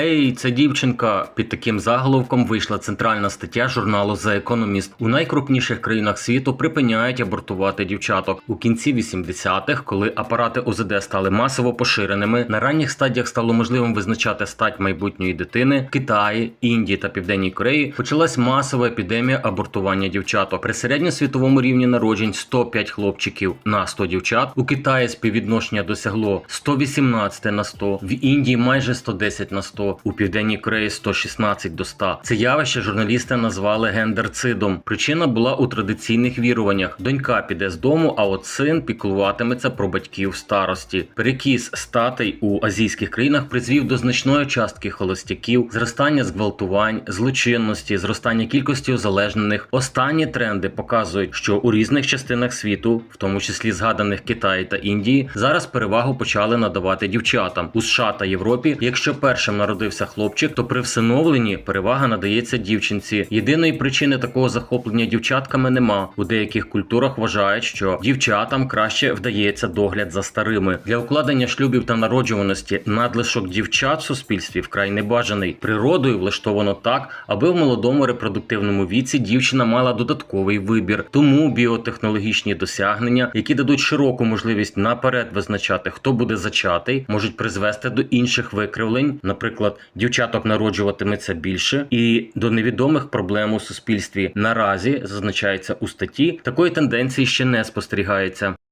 Ей, це дівчинка. Під таким заголовком вийшла центральна стаття журналу The Economist. У найкрупніших країнах світу припиняють абортувати дівчаток. У кінці 80-х, коли апарати УЗД стали масово поширеними, на ранніх стадіях стало можливим визначати стать майбутньої дитини. В Китаї, Індії та Південній Кореї почалась масова епідемія абортування дівчаток. При середньосвітовому рівні народжень 105 хлопчиків на 100 дівчат. У Китаї співвідношення досягло 118 на 100, в Індії майже 110 на 100, у Південній Кореї 116 до 100. Це явище журналісти назвали гендерцидом. Причина була у традиційних віруваннях: донька піде з дому, а от син піклуватиметься про батьків старості. Перекіс статей у азійських країнах призвів до значної частки холостяків, зростання зґвалтувань, злочинності, зростання кількості узалежнених. Останні тренди показують, що у різних частинах світу, в тому числі згаданих Китаї та Індії, зараз перевагу почали надавати дівчатам у США та Європі. Якщо першим народився хлопчик, то при всиновленні перевага надається дівчинці. Єдиної причини такого захоплення дівчатками нема. У деяких культурах вважають, що дівчатам краще вдається догляд за старими для укладення шлюбів та народжуваності. Надлишок дівчат в суспільстві вкрай небажаний. Природою влаштовано так, аби в молодому репродуктивному віці дівчина мала додатковий вибір. Тому біотехнологічні досягнення, які дадуть широку можливість наперед визначати, хто буде зачатий, можуть призвести до інших викривлень, наприклад, дівчаток народжуватиметься більше, і до невідомих проблем у суспільстві. Наразі зазначається у статті, такої тенденції ще не спостерігається.